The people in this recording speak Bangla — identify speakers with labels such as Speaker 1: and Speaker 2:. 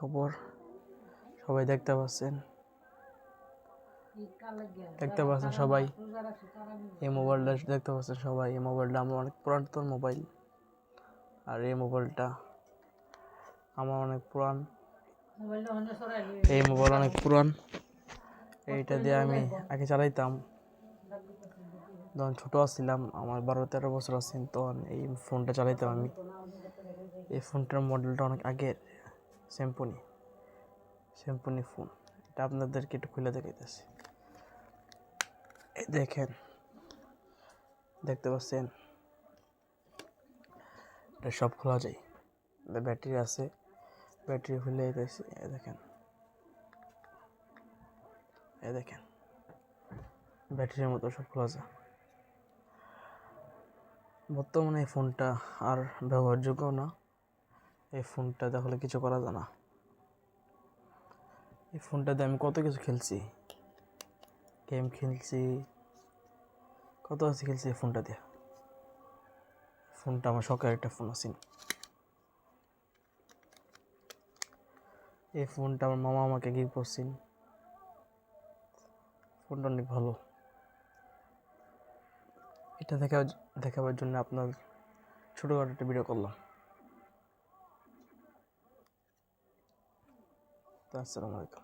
Speaker 1: খবর। সবাই দেখতে পাচ্ছেন। দেখতে পাচ্ছেন সবাই। এই মোবাইলটা দেখতে পাচ্ছেন সবাই। এই মোবাইলটা আমার অনেক পুরাতন মোবাইল। আর এই মোবাইলটা আমার অনেক পুরান। এই মোবাইল অনেক পুরান। এইটা দিয়ে আমি আগে চালাইতাম। যখন ছোটো ছিলাম, আমার বারো তেরো বছর আছেন, তখন এই ফোনটা চালাইতাম আমি। এই ফোনটার মডেলটা অনেক আগের। স্যাম্পনি শ্যাম্পুনি ফোন এটা আপনাদেরকে একটু খুলে দেখাইতেছি। দেখেন, দেখতে পাচ্ছেন? এটা সব খোলা যায়। ব্যাটারি আছে। ব্যাটারি খুলে দিতেছি এ দেখেন। এ দেখেন। ব্যাটারির মতো সব খোলা যায়। বর্তমানে এই ফোনটা আর ব্যবহারযোগ্য না। এই ফোনটা দেখলে কিছু করা যায় না। এই ফোনটাতে আমি কত কিছু খেলছি। গেম খেলছি। কত কিছু খেলছি এই ফোনটা দিয়ে। ফোনটা আমার শখের একটা ফোন আছে। এই ফোনটা আমার মামা আমাকে গিফট করছেন ফোনটা অনেক ভালো। এটা দেখা দেখাবার জন্য আপনার ছোটোখাটো একটা ভিডিও করলাম। আসসালামু আলাইকুম